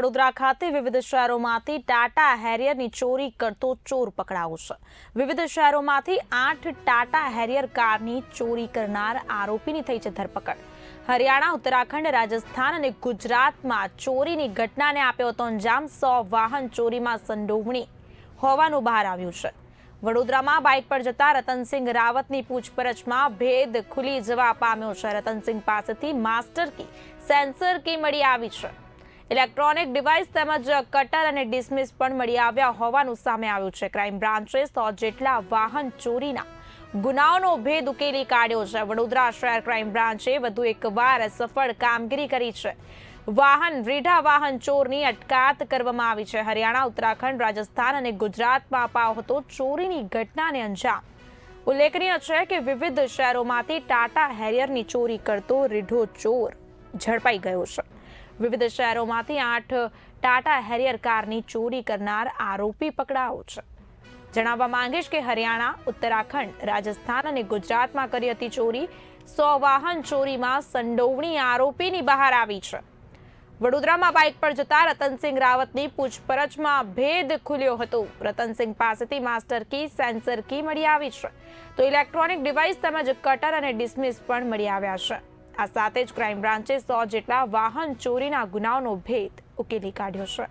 વડોદરા ખાતે વિવિધ શહેરોમાંથી ટાટા હેરિયરની ચોરી કરતો ચોર પકડાયો છે. વિવિધ શહેરોમાંથી આઠ ટાટા હેરિયર કારની ચોરી કરનાર આરોપીની થઈ છે ધરપકડ. હરિયાણા, ઉત્તરાખંડ, રાજસ્થાન અને ગુજરાતમાં ચોરીની ઘટનાને આપ્યો હતો અંજામ. સો વાહન ચોરીમાં સંડોવણી હોવાનું બહાર આવ્યું છે. વડોદરામાં બાઇક પર જતા રતનસિંહ રાવતની પૂછપરછમાં ભેદ ખુલી જવા પામ્યો છે. રતનસિંહ પાસેથી માસ્ટર કી, સેન્સર કી મળી આવી છે. ઇલેક્ટ્રોનિક ડિવાઇસ તેમજ કટર અને ડિસમિસ પણ મળી આવ્યા હોવાનું સામે આવ્યું છે. ક્રાઇમ બ્રાન્ચે સો જેટલા વાહન ચોરીના ગુનાઓનો ભેદ ઉકેલી કાઢ્યો છે. વડોદરા શહેર ક્રાઇમ બ્રાન્ચે વધુ એકવાર સફળ કામગીરી કરી છે. વાહન, રીઢા વાહન ચોરની અટકાત કરવામાં આવી છે. હરિયાણા, ઉત્તરાખંડ, રાજસ્થાન અને ગુજરાતમાં અપાયો ચોરીની ઘટનાને અંજામ. ઉલ્લેખનીય છે કે વિવિધ શહેરોમાંથી ટાટા હેરિયરની ચોરી કરતો રીઢો ચોર ઝડપાઈ ગયો છે. વિવિધ શહેરોમાંથી આઠ ટાટા હેરિયર કારની ચોરી કરનાર આરોપી પકડાયો છે. જણાવવા માંગીશ કે હરિયાણા, ઉત્તરાખંડ, રાજસ્થાન અને ગુજરાતમાં કરી હતી ચોરી. સો વાહન ચોરીમાં સંડોવણી આરોપીની બહાર આવી છે. વડોદરામાં બાઇક પર જતા રતનસિંહ રાવતની પૂછપરછમાં ભેદ ખુલ્યો હતો. રતનસિંહ પાસેથી માસ્ટર કી, સેન્સર કી મળી આવી છે. તો ઇલેક્ટ્રોનિક ડિવાઇસ તેમજ કટર અને ડિસમિસ પણ મળી આવ્યા છે. આ સાથે જ ક્રાઇમ બ્રાન્ચે સો જેટલા વાહન ચોરીના ગુનાઓનો ભેદ ઉકેલી કાઢ્યો છે.